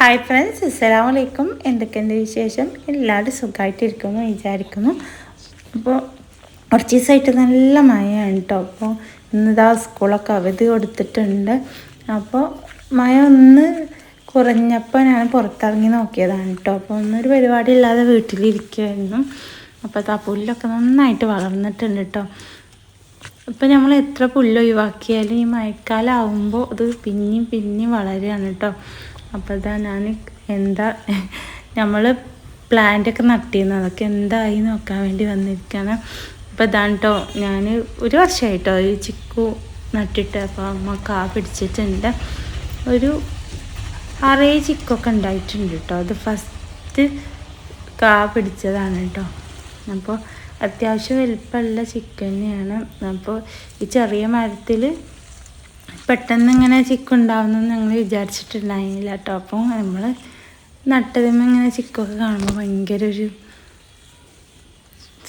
Hi friends അസ്സലാമു അലൈക്കും എന്തൊക്കെയുണ്ട് വിശേഷം? എല്ലാവരും സുഖമായിട്ടിരിക്കുന്നു വിചാരിക്കുന്നു. അപ്പോൾ കുറച്ച് ദിവസമായിട്ട് നല്ല മഴയാണ് കേട്ടോ അപ്പോൾ ഇന്നിതാ സ്കൂളൊക്കെ അവധി കൊടുത്തിട്ടുണ്ട്. അപ്പോൾ മഴ ഒന്ന് കുറഞ്ഞപ്പോൾ ഞാൻ പുറത്തിറങ്ങി നോക്കിയതാണ് കേട്ടോ അപ്പോൾ ഒന്നൊരു പരിപാടി ഇല്ലാതെ വീട്ടിലിരിക്കുമായിരുന്നു അപ്പോൾ ആ പുല്ലൊക്കെ നന്നായിട്ട് വളർന്നിട്ടുണ്ട് കേട്ടോ ഇപ്പം നമ്മൾ എത്ര പുല്ല് ഒഴിവാക്കിയാലും ഈ മഴക്കാലം ആകുമ്പോൾ അത് പിന്നെയും പിന്നെയും വളരുകയാണ് കേട്ടോ അപ്പോൾ ഇതാ ഞാൻ എന്താ നമ്മൾ പ്ലാന്റൊക്കെ നട്ടിരുന്നു അതൊക്കെ എന്തായി നോക്കാൻ വേണ്ടി വന്നിരിക്കുകയാണ് അപ്പോൾ ഇതാണ് കേട്ടോ ഞാൻ ഒരു വർഷമായിട്ടോ ഈ ചിക്കു നട്ടിട്ട് അപ്പോൾ അമ്മ കാ പിടിച്ചിട്ടുണ്ട്. ഒരു അറേ ചിക്കൊക്കെ ഉണ്ടായിട്ടുണ്ട് കേട്ടോ അത് ഫസ്റ്റ് കാ പിടിച്ചതാണ് കേട്ടോ അപ്പോൾ അത്യാവശ്യം വലിപ്പമുള്ള ചിക്കൻ തന്നെയാണ്. അപ്പോൾ ഈ ചെറിയ മരത്തിൽ പെട്ടെന്ന് ഇങ്ങനെ ചിക്കുണ്ടാവുമെന്ന് ഞങ്ങൾ വിചാരിച്ചിട്ടുണ്ടായിരുന്നില്ല കേട്ടോ അപ്പം നമ്മൾ നട്ടതുമ്പോൾ ഇങ്ങനെ ചിക്കൊക്കെ കാണുമ്പോൾ ഭയങ്കര ഒരു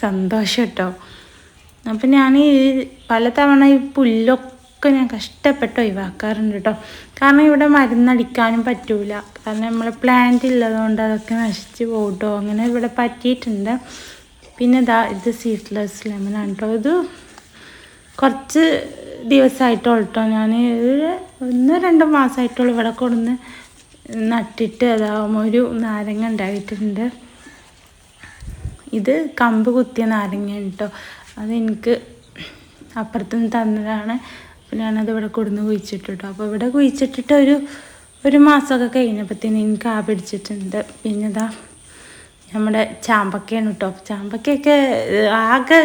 സന്തോഷം കേട്ടോ അപ്പം ഞാൻ ഈ പലതവണ ഈ പുല്ലൊക്കെ ഞാൻ കഷ്ടപ്പെട്ട് ഒഴിവാക്കാറുണ്ട് കേട്ടോ കാരണം ഇവിടെ മരുന്നടിക്കാനും പറ്റൂല. കാരണം നമ്മൾ പ്ലാന്റ് ഉള്ളതുകൊണ്ട് അതൊക്കെ നശിച്ച് പോകട്ടോ അങ്ങനെ ഇവിടെ പറ്റിയിട്ടുണ്ട്. പിന്നെ ഇതാ ഇത് സീഡ്ലെസ് ലെമൺ ആണ് കേട്ടോ ഇത് കുറച്ച് ദിവസമായിട്ടുള്ളൂ കേട്ടോ ഞാൻ ഒന്ന് രണ്ട് മാസമായിട്ടുള്ളൂ ഇവിടെ കൊടുന്ന് നട്ടിട്ട് അതാവുമ്പോൾ ഒരു നാരങ്ങ ഉണ്ടായിട്ടുണ്ട്. ഇത് കമ്പ് കുത്തിയ നാരങ്ങ കേട്ടോ അതെനിക്ക് അപ്പുറത്തുനിന്ന് തന്നതാണ്. അപ്പോൾ ഞാനത് ഇവിടെ കൊടുന്ന് കുഴിച്ചിട്ടു കേട്ടോ അപ്പോൾ ഇവിടെ കുഴിച്ചിട്ടിട്ട് ഒരു ഒരു മാസമൊക്കെ കഴിഞ്ഞപ്പോഴത്തേന് എനിക്ക് ആ പിടിച്ചിട്ടുണ്ട്. പിന്നെ ഇതാ നമ്മുടെ ചാമ്പക്കയാണ് കേട്ടോ ചാമ്പക്കയൊക്കെ ആകെ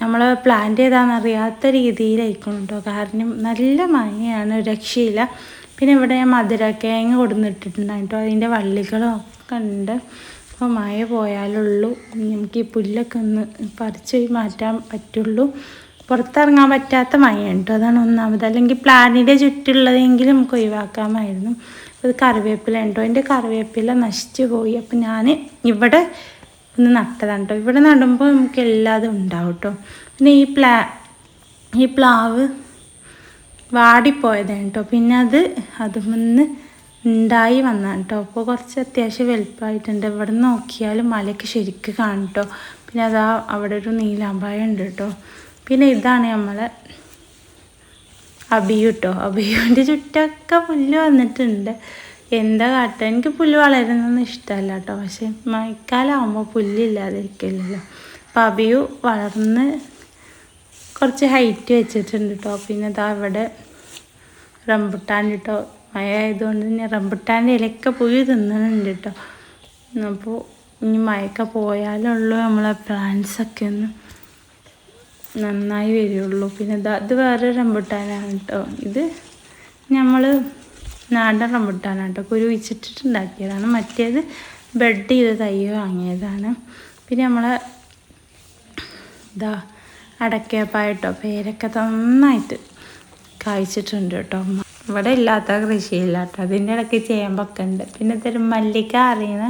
നമ്മൾ പ്ലാൻ ചെയ്താന്ന് അറിയാത്ത രീതിയിലായിരിക്കും കേട്ടോ കാരണം നല്ല മഞ്ഞയാണ് രക്ഷയില്ല. പിന്നെ ഇവിടെ മധുരക്കിഴങ്ങ് കൊടുന്നിട്ടിട്ടുണ്ടായി കേട്ടോ അതിന്റെ വള്ളികളൊക്കെ ഉണ്ട്. അപ്പോൾ മഴ പോയാലുള്ളൂ. നമുക്ക് ഈ പുല്ലൊക്കെ ഒന്ന് പറിച്ച് മാറ്റാൻ പറ്റുള്ളൂ. പുറത്തിറങ്ങാൻ പറ്റാത്ത മഴയാണ് കേട്ടോ അതാണ് ഒന്നാമത്. അല്ലെങ്കിൽ പ്ലാനിന്റെ ചുറ്റുള്ളതെങ്കിലും നമുക്ക് ഒഴിവാക്കാമായിരുന്നു. അത് കറിവേപ്പില ഉണ്ടോ എന്റെ കറിവേപ്പില നശിച്ചു പോയി. അപ്പം ഞാൻ ഇവിടെ ഒന്ന് നട്ടതാണ് കേട്ടോ ഇവിടെ നടുമ്പോൾ നമുക്ക് എല്ലാതും ഉണ്ടാവും കേട്ടോ പിന്നെ ഈ പ്ലാ ഈ പ്ലാവ് വാടിപ്പോയതാണ് കേട്ടോ പിന്നെ അത് അതുമൊന്ന് ഉണ്ടായി വന്നാണ് കേട്ടോ അപ്പോൾ കുറച്ച് അത്യാവശ്യം വലുപ്പമായിട്ടുണ്ട്. ഇവിടെ നോക്കിയാലും മലയ്ക്ക് ശരിക്ക് കാണും കേട്ടോ പിന്നെ അതാ അവിടെ ഒരു നീലാമ്പായ ഉണ്ട് കേട്ടോ പിന്നെ ഇതാണ് നമ്മളെ അബിയു കേട്ടോ അബിയുവിന്റെ ചുറ്റൊക്കെ പുല്ല് വന്നിട്ടുണ്ട്. എന്താ കാട്ടുക എനിക്ക് പുല്ല് വളരുന്നൊന്നും ഇഷ്ടമല്ല കേട്ടോ. പക്ഷെ മഴക്കാലമാകുമ്പോൾ പുല്ലില്ലാതിരിക്കില്ലല്ലോ അപ്പോൾ അബിയു വളർന്ന് കുറച്ച് ഹൈറ്റ് വെച്ചിട്ടുണ്ട് കേട്ടോ. പിന്നെ ഇതാ ഇവിടെ റംബുട്ടാൻ കേട്ടോ മഴ ആയതുകൊണ്ട് തന്നെ റംബുട്ടാന്റെ ഇലയൊക്കെ പുഴു തിന്നുന്നുണ്ട് കേട്ടോ. അപ്പോൾ ഇനി മഴയൊക്കെ പോയാലുള്ളൂ നമ്മളെ പ്ലാന്റ്സൊക്കെ ഒന്ന് നന്നായി വരികയുള്ളൂ പിന്നെ ഇത് ഇത് വേറെ റംബുട്ടാനാണ് കേട്ടോ. ഇത് നമ്മൾ നാടൻ റംബുട്ടാനാണ് കേട്ടോ കുരു വെച്ചിട്ടുണ്ടാക്കിയതാണ് മറ്റേത് ബെഡ് ചെയ്ത് തൈ വാങ്ങിയതാണ്. പിന്നെ നമ്മളെ ഇതാ അടക്കപ്പായിട്ടോ പേരൊക്കെ നന്നായിട്ട് കായ്ച്ചിട്ടുണ്ട് കേട്ടോ. ഇവിടെ ഇല്ലാത്ത കൃഷിയില്ല കേട്ടോ അതിന്റെ ഇടയ്ക്ക് ചേമ്പൊക്കെ ഉണ്ട്. പിന്നെ ഇതൊരു മല്ലിക അറിയുന്ന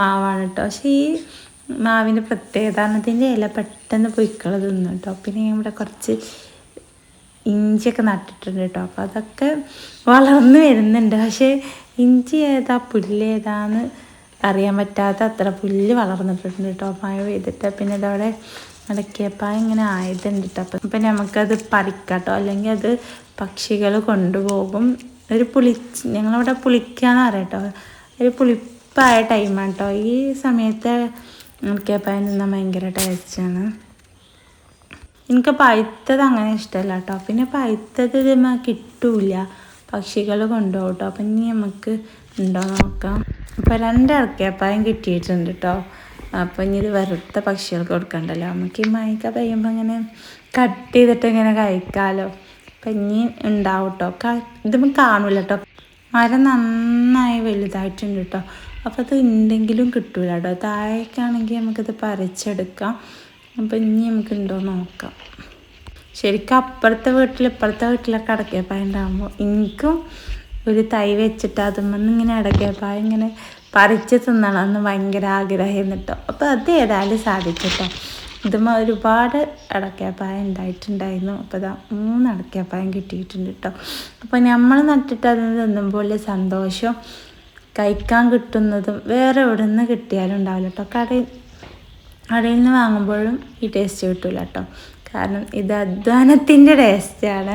മാവാണ് കേട്ടോ. പക്ഷേ ഈ മാവിന്റെ പ്രത്യേകത ഇതിന്റെ ഇല പെട്ടെന്ന് പൊയ്ക്കള തിന്നു കേട്ടോ. പിന്നെ ഇവിടെ കുറച്ച് ഇഞ്ചിയൊക്കെ നട്ടിട്ടുണ്ട് കേട്ടോ. അപ്പോൾ അതൊക്കെ വളർന്നു വരുന്നുണ്ട്. പക്ഷേ ഇഞ്ചി ഏതാ പുല്ല് ഏതാന്ന് അറിയാൻ പറ്റാത്ത അത്ര പുല്ല് വളർന്നിട്ടുണ്ട് കേട്ടോ. മഴ പെയ്തിട്ട് പിന്നെ ഇതവിടെ അടക്കിയപ്പോൾ ഇങ്ങനെ ആയതുണ്ട് കേട്ടോ. അപ്പം അപ്പം നമുക്കത് പറിക്കാട്ടോ അല്ലെങ്കിൽ അത് പക്ഷികൾ കൊണ്ടുപോകും. ഒരു പുളി ഞങ്ങളവിടെ പുളിക്കാന്ന് പറയാം കേട്ടോ. ഒരു പുളിപ്പായ ടൈമാണ് കേട്ടോ. ഈ സമയത്ത് അടക്കിയപ്പായ നിന്നാൽ ഭയങ്കര ടേസ്റ്റാണ് എനിക്ക് പഴുത്തത് അങ്ങനെ ഇഷ്ടമല്ല കേട്ടോ. പിന്നെ പഴുത്തത് ഇതുമ്മ കിട്ടൂല. പക്ഷികൾ കൊണ്ടുപോകും കേട്ടോ. അപ്പം ഇനി നമുക്ക് ഉണ്ടോ നോക്കാം. അപ്പോൾ രണ്ട് ഇറക്കിയപ്പായം കിട്ടിയിട്ടുണ്ട് കേട്ടോ. അപ്പോൾ ഇനി ഇത് വെറുത്ത പക്ഷികൾക്ക് കൊടുക്കണ്ടല്ലോ. നമുക്ക് ഈ മയക്ക പെയ്യുമ്പോൾ ഇങ്ങനെ കട്ട് ചെയ്തിട്ട് ഇങ്ങനെ കഴിക്കാമല്ലോ അപ്പം ഇനി ഉണ്ടാവും കേട്ടോ. ഇതൊന്നും കാണില്ല കേട്ടോ. മരം നന്നായി വലുതായിട്ടുണ്ട് കേട്ടോ. അപ്പോൾ അത് ഉണ്ടെങ്കിലും കിട്ടൂല കേട്ടോ. താഴേക്കാണെങ്കിൽ നമുക്കിത് പറിച്ചെടുക്കാം. അപ്പം ഇനി നമുക്ക് ഉണ്ടോ നോക്കാം. ശരിക്കും അപ്പുറത്തെ വീട്ടിൽ ഇപ്പുറത്തെ വീട്ടിലൊക്കെ അടക്കപ്പായ ഉണ്ടാകുമ്പോൾ എനിക്കും ഒരു തൈ വെച്ചിട്ട് അതുമെന്ന് ഇങ്ങനെ അടക്കപ്പായ ഇങ്ങനെ പറിച്ച് തിന്നണം എന്ന് ഭയങ്കര ആഗ്രഹം കേട്ടോ. അപ്പോൾ അത് ഏതായാലും സാധിച്ചിട്ടോ. ഇതുമ്മ ഒരുപാട് അടക്കിയപ്പായ ഉണ്ടായിട്ടുണ്ടായിരുന്നു. അപ്പോൾ ഇതാ മൂന്ന് അടക്കിയപ്പായം കിട്ടിയിട്ടുണ്ട് കേട്ടോ. അപ്പോൾ നമ്മൾ നട്ടിട്ട് അത് തിന്നുമ്പോൾ സന്തോഷം. കഴിക്കാൻ കിട്ടുന്നതും വേറെ എവിടെ നിന്ന് കിട്ടിയാലും ഉണ്ടാവില്ല കേട്ടോ. കടയിൽ കടയിൽ നിന്ന് വാങ്ങുമ്പോഴും ഈ ടേസ്റ്റ് കിട്ടില്ല കേട്ടോ കാരണം ഇത് അധ്വാനത്തിന്റെ ടേസ്റ്റാണ്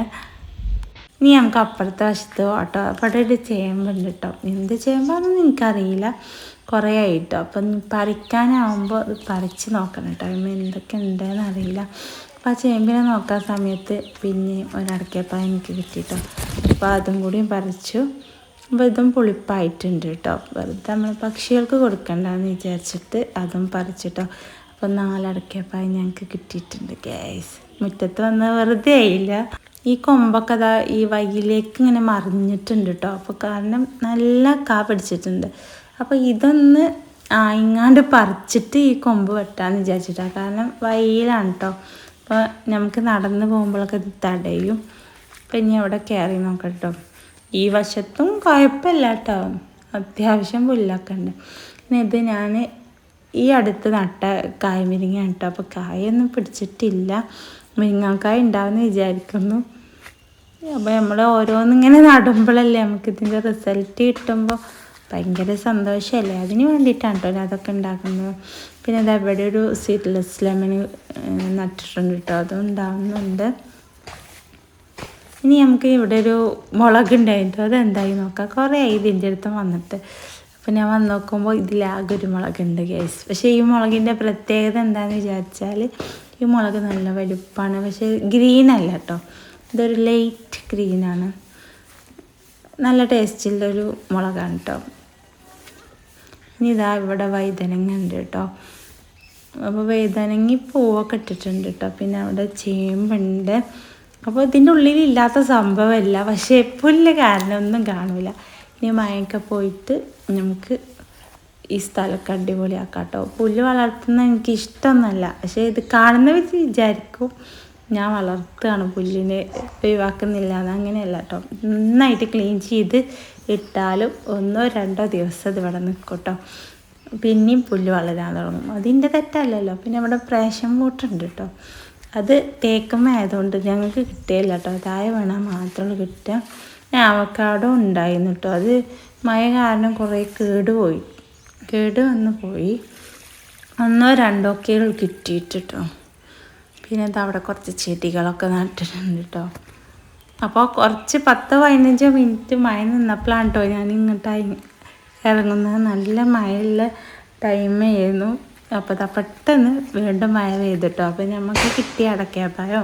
ഇനി നമുക്ക് അപ്പുറത്തെ വശത്ത് പോട്ടോ അവിടെ ഒരു ചേമ്പുണ്ട് കേട്ടോ എന്ത് ചേമ്പാണെന്ന് എനിക്കറിയില്ല. കുറേ ആയിട്ടോ. അപ്പം പറിക്കാനാവുമ്പോൾ അത് പറിച്ച് നോക്കണം കേട്ടോ അതിന് എന്തൊക്കെ ഉണ്ടെന്ന് അറിയില്ല. അപ്പം ആ ചേമ്പിനെ നോക്കാൻ സമയത്ത് പിന്നെ ഒരടക്കപ്പം എനിക്ക് കിട്ടിയിട്ടോ അപ്പോൾ അതും കൂടി പറിച്ചു. അപ്പോൾ ഇതും പുളിപ്പായിട്ടുണ്ട് കേട്ടോ വെറുതെ നമ്മൾ പക്ഷികൾക്ക് കൊടുക്കണ്ടെന്ന് വിചാരിച്ചിട്ട് അതും പറിച്ചിട്ടോ അപ്പോൾ നാലടക്കപ്പായി ഞങ്ങൾക്ക് കിട്ടിയിട്ടുണ്ട് ഗ്യാസ് മുറ്റത്ത് വന്ന് വെറുതെ ആയില്ല. ഈ കൊമ്പൊക്കെ അതാ ഈ വയ്യിലേക്ക് ഇങ്ങനെ മറിഞ്ഞിട്ടുണ്ട് കേട്ടോ അപ്പോൾ കാരണം നല്ല കാ പിടിച്ചിട്ടുണ്ട്. അപ്പോൾ ഇതൊന്ന് ആയിങ്ങാണ്ട് പറിച്ചിട്ട് ഈ കൊമ്പ് വെട്ടാന്ന് വിചാരിച്ചിട്ടാണ് കാരണം വയ്യിലാണ് കേട്ടോ അപ്പോൾ നമുക്ക് നടന്ന് പോകുമ്പോഴൊക്കെ ഇത് തടയും. പിന്നെ അവിടെ കയറി നോക്കാം കേട്ടോ ഈ വശത്തും കുഴപ്പമില്ല കേട്ടോ അത്യാവശ്യം പുല്ലൊക്കെ ഉണ്ട്. ഇത് ഞാൻ ഈ അടുത്ത് നട്ട കായ മുരിങ്ങ കേട്ടോ അപ്പോൾ കായൊന്നും പിടിച്ചിട്ടില്ല. മുരിങ്ങാക്കായ ഉണ്ടാവുമെന്ന് വിചാരിക്കുന്നു. അപ്പോൾ നമ്മൾ ഓരോന്നിങ്ങനെ നടുമ്പോഴല്ലേ നമുക്ക് ഇതിന്റെ റിസൾട്ട് കിട്ടുമ്പോൾ ഭയങ്കര സന്തോഷമല്ലേ അതിന് വേണ്ടിയിട്ടാണ് കേട്ടോ അതൊക്കെ ഉണ്ടാക്കുന്നത്. പിന്നെ അത് എവിടെ ഒരു സീഡ്ലെസ് ലെമൺ നട്ടിട്ടുണ്ട് കേട്ടോ അതും ഉണ്ടാവുന്നുണ്ട്. ഇനി നമുക്ക് ഇവിടെ ഒരു മുളക് ഉണ്ടായിട്ടോ അതെന്തായി നോക്കാം. കുറേ ആയി ഇതിന്റെ അടുത്ത് വന്നിട്ട്. അപ്പോൾ ഞാൻ വന്ന് നോക്കുമ്പോൾ ഇതിലാകെ ഒരു മുളകുണ്ട് ഗ്യാസ് പക്ഷേ ഈ മുളകിന്റെ പ്രത്യേകത എന്താണെന്ന് വിചാരിച്ചാൽ ഈ മുളക് നല്ല വലുപ്പമാണ് പക്ഷേ ഗ്രീൻ അല്ല കേട്ടോ ഇതൊരു ലൈറ്റ് ഗ്രീനാണ് നല്ല ടേസ്റ്റുള്ള ഒരു മുളകാണ് കേട്ടോ ഇനി ഇതാ ഇവിടെ വൈതനങ്ങ ഉണ്ട് കേട്ടോ അപ്പോൾ വൈതനങ്ങി പൂവൊക്കെ ഇട്ടിട്ടുണ്ട് കേട്ടോ പിന്നെ അവിടെ ചേമ്പുണ്ട്. അപ്പോൾ ഇതിന്റെ ഉള്ളിൽ ഇല്ലാത്ത സംഭവമല്ല പക്ഷേ എപ്പോഴും കാരണം ഒന്നും കാണില്ല ഇനി മഴയൊക്കെ പോയിട്ട് നമുക്ക് ഈ സ്ഥലമൊക്കെ അടിപൊളിയാക്കാം കേട്ടോ പുല്ല് വളർത്തുന്ന എനിക്ക് ഇഷ്ടമൊന്നുമല്ല പക്ഷേ ഇത് കാണുന്ന വിചാരിക്കും ഞാൻ വളർത്തുകയാണ് പുല്ലിനെ ഒഴിവാക്കുന്നില്ല. എന്ന് അങ്ങനെയല്ല കേട്ടോ നന്നായിട്ട് ക്ലീൻ ചെയ്ത് ഇട്ടാലും ഒന്നോ രണ്ടോ ദിവസം ഇത് ഇവിടെ നിൽക്കും പിന്നെയും പുല്ല് വളരാൻ തുടങ്ങും. അതിന്റെ തെറ്റല്ലല്ലോ. പിന്നെ ഇവിടെ പ്രേഷൻ കൂട്ടുണ്ട് കേട്ടോ. അത് തേക്കുമ്മ ആയതുകൊണ്ട് ഞങ്ങൾക്ക് കിട്ടിയില്ല കേട്ടോ. താഴെ വേണം മാത്രമേ കിട്ടുക. ആവക്കാടോ ഉണ്ടായിരുന്നു കേട്ടോ. അത് മഴ കാരണം കുറേ കേട് പോയി കേട് വന്ന് പോയി. ഒന്നോ രണ്ടോ ഒക്കെ കിട്ടിയിട്ട് കേട്ടോ. പിന്നെ ഇത് അവിടെ കുറച്ച് ചെടികളൊക്കെ നട്ടിട്ടുണ്ട് കേട്ടോ. അപ്പോൾ കുറച്ച് പത്തോ പതിനഞ്ചോ മിനിറ്റ് മഴ നിന്നപ്പോഴാണ് കേട്ടോ ഞാൻ ഇങ്ങോട്ട് ഇറങ്ങുന്നത്. നല്ല മഴയുള്ള ടൈമായിരുന്നു അപ്പോൾ പെട്ടെന്ന് വീണ്ടും മഴ പെയ്തിട്ടോ അപ്പോൾ നമുക്ക് കിട്ടിയ അടക്കയപ്പായോ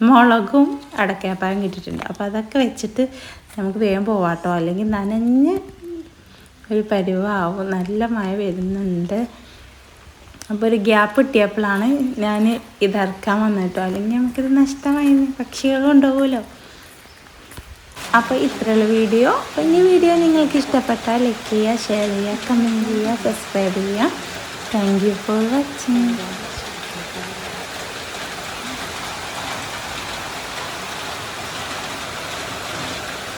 മുളകും അടക്കയപ്പായും കിട്ടിയിട്ടുണ്ട് അപ്പോൾ അതൊക്കെ വെച്ചിട്ട് നമുക്ക് വേഗം പോവാട്ടോ. അല്ലെങ്കിൽ നനഞ്ഞ് ഒരു പരുവാവും. നല്ല മഴ വരുന്നുണ്ട്. അപ്പോൾ ഒരു ഗ്യാപ്പ് കിട്ടിയപ്പോഴാണ് ഞാൻ ഇതറക്കാൻ വന്നിട്ടോ അല്ലെങ്കിൽ നമുക്കിത് നഷ്ടമായി. പക്ഷികളും ഉണ്ടാവുമല്ലോ. അപ്പോൾ ഇത്രയുള്ള വീഡിയോ. അപ്പോൾ ഈ വീഡിയോ നിങ്ങൾക്ക് ഇഷ്ടപ്പെട്ടാൽ ലൈക്ക് ചെയ്യുക ഷെയർ ചെയ്യുക കമന്റ് ചെയ്യുക സബ്സ്ക്രൈബ് ചെയ്യുക. Thank you for watching